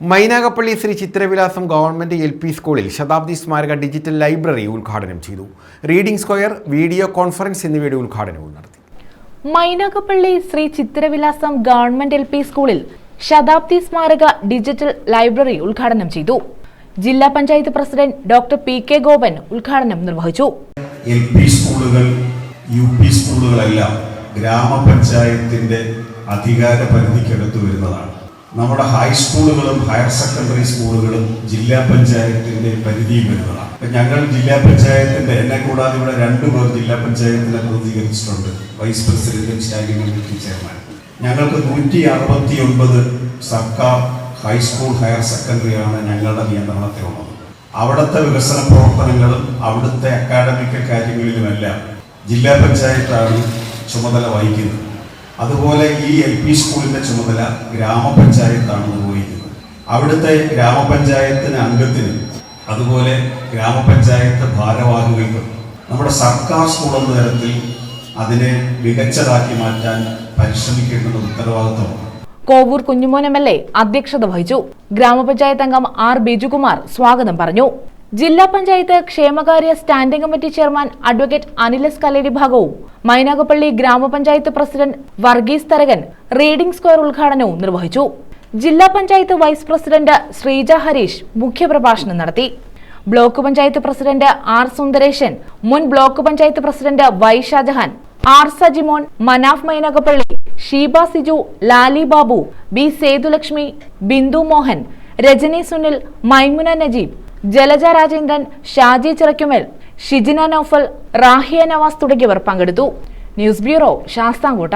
Mynagappally Sree Chithravilasam government L P സ്കൂളിൽ ശതാബ്ദി സ്മാരക ഡിജിറ്റൽ ലൈബ്രറി ഉദ്ഘാടനം ചെയ്തു. റീഡിംഗ് സ്ക്വയർ വീഡിയോ കോൺഫറൻസ് എന്നിവയുടെ ഉദ്ഘാടനവും നടത്തി. Mynagappally Sree Chithravilasam government L P സ്കൂളിൽ ശതാബ്ദി സ്മാരക ഡിജിറ്റൽ ലൈബ്രറി ഉദ്ഘാടനം ചെയ്തു. ജില്ലാ panchayat president doctor P K Gopan ഉദ്ഘാടനം നിർവഹിച്ചു. എൽ പി സ്കൂളുകൾ യു പി സ്കൂളുകളെല്ലാം ഗ്രാമപഞ്ചായത്തിന്റെ അധികാര പരിധിക്കകത്ത് വരുന്നതാണ്. നമ്മുടെ ഹൈസ്കൂളുകളും ഹയർ സെക്കൻഡറി സ്കൂളുകളും ജില്ലാ പഞ്ചായത്തിന്റെ പരിധിയിൽ വരുന്നതാണ്. ഞങ്ങൾ ജില്ലാ പഞ്ചായത്തിന്റെ എന്നെ കൂടാതെ ഇവിടെ രണ്ടുപേർ ജില്ലാ പഞ്ചായത്തിനെ പ്രതികരിച്ചിട്ടുണ്ട് വൈസ് പ്രസിഡന്റും സ്റ്റാൻഡിംഗ് കമ്മിറ്റി ചെയർമാൻ ഞങ്ങൾക്ക് നൂറ്റി അറുപത്തി ഒൻപത് സർക്കാർ ഹൈസ്കൂൾ ഹയർ സെക്കൻഡറി ആണ് ഞങ്ങളുടെ നിയന്ത്രണത്തിലുള്ളത്. അവിടുത്തെ വികസന പ്രവർത്തനങ്ങളും അവിടുത്തെ അക്കാഡമിക് കാര്യങ്ങളിലുമെല്ലാം ജില്ലാ പഞ്ചായത്താണ് ചുമതല വഹിക്കുന്നത്. അതുപോലെ ഈ എൽ പി സ്കൂളിന്റെ ചുമതല ഗ്രാമപഞ്ചായത്താണ് നിർവഹിക്കുന്നത് അവിടുത്തെ ഗ്രാമപഞ്ചായത്തിന് അംഗത്തിന് അതുപോലെ ഗ്രാമപഞ്ചായത്ത് ഭാരവാഹികൾക്കും നമ്മുടെ സർക്കാർ സ്കൂൾ എന്ന തരത്തിൽ അതിനെ മികച്ചതാക്കി മാറ്റാൻ പരിശ്രമിക്കേണ്ടത് ഉത്തരവാദിത്വമാണ്. Kovoor Kunjumon M L A അധ്യക്ഷത വഹിച്ചു. ഗ്രാമപഞ്ചായത്ത് അംഗം ആർ ബിജുകുമാർ സ്വാഗതം പറഞ്ഞു. ജില്ലാ പഞ്ചായത്ത് ക്ഷേമകാര്യ standing committee chairman advocate Anilas Kaleri ഭാഗവും മൈനാഗപ്പള്ളി ഗ്രാമപഞ്ചായത്ത് president Varghese Tharakan reading square ഉദ്ഘാടനവും നിർവഹിച്ചു. ജില്ലാ പഞ്ചായത്ത് വൈസ് പ്രസിഡന്റ് ശ്രീജ ഹരീഷ് മുഖ്യപ്രഭാഷണം നടത്തി. Block panchayat president R Sundaresan മുൻ block panchayat president Y Shajahan R Sajimon Manaf Mynagappally Sheeba Siju Lali Babu B Sethulakshmi Bindu Mohan Rajani Sunil Maimuna Najeeb Jalaja Rajendran Shaji Chirakkumel Shijina Noufal Rahiya Navas തുടങ്ങിയവർ പങ്കെടുത്തു. News bureau Sasthamcotta.